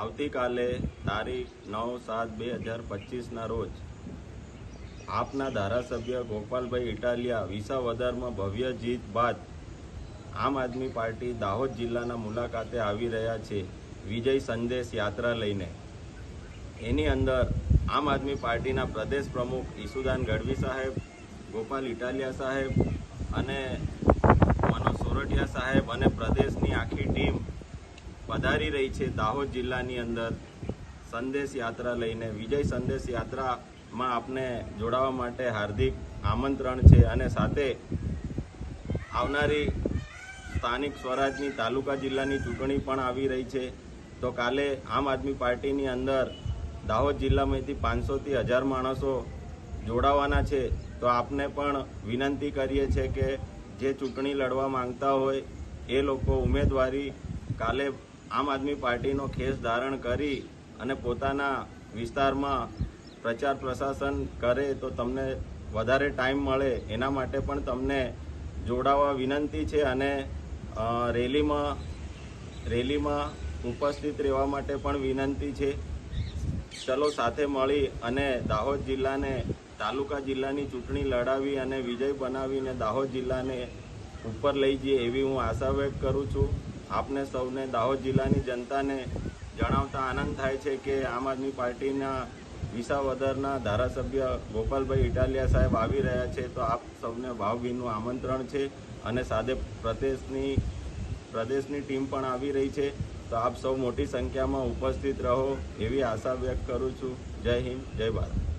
આવતીકાલે તારીખ નવ સાત બે હજાર પચીસના રોજ આપના ધારાસભ્ય ગોપાલભાઈ ઇટાલિયા વિસાવદરમાં ભવ્ય જીત બાદ આમ આદમી પાર્ટી દાહોદ જિલ્લાના મુલાકાતે આવી રહ્યા છે વિજય સંદેશ યાત્રા લઈને. એની અંદર આમ આદમી પાર્ટીના પ્રદેશ પ્રમુખ ઈસુદાન ગઢવી સાહેબ, ગોપાલ ઇટાલિયા સાહેબ અને મનોજ સોરઠિયા સાહેબ અને પ્રદેશની આખી ટીમ પધારી રહી છે દાહોદ જિલ્લાની અંદર. સંદેશ યાત્રા લઈને વિજય સંદેશ યાત્રામાં આપને જોડાવા માટે હાર્દિક આમંત્રણ છે અને સાથે આવનારી સ્થાનિક સ્વરાજની તાલુકા જિલ્લાની ચૂંટણી પણ આવી રહી છે. તો કાલે આમ આદમી પાર્ટીની અંદર દાહોદ જિલ્લામાંથી પાંચસોથી હજાર માણસો જોડાવાના છે. તો આપને પણ વિનંતી કરીએ છીએ કે જે ચૂંટણી લડવા માંગતા હોય એ લોકો ઉમેદવારી કાલે આમ આદમી પાર્ટીનો ખેસ ધારણ કરી અને પોતાના વિસ્તારમાં પ્રચાર પ્રશાસન કરે તો તમને વધારે ટાઈમ મળે. એના માટે પણ તમને જોડાવા વિનંતી છે અને રેલીમાં રેલીમાં ઉપસ્થિત રહેવા માટે પણ વિનંતી છે. ચલો સાથે મળી અને દાહોદ જિલ્લાને, તાલુકા જિલ્લાની ચૂંટણી લડાવી અને વિજય બનાવીને દાહોદ જિલ્લાને ઉપર લઈ જઈએ એવી હું આશા વ્યક્ત કરું છું. આપને સૌને દાહોદ જિલ્લાની જનતાને જણાવતા આનંદ થાય છે કે આમ આદમી પાર્ટીના વિસાવદરના ધારાસભ્ય ગોપાલભાઈ ઇટાલિયા સાહેબ આવી રહ્યા છે તો આપ સૌને ભાવભીનું આમંત્રણ છે અને સાથે પ્રદેશની પ્રદેશની ટીમ પણ આવી રહી છે. તો આપ સૌ મોટી સંખ્યામાં ઉપસ્થિત રહો એવી આશા વ્યક્ત કરું છું. જય હિન્દ, જય ભારત.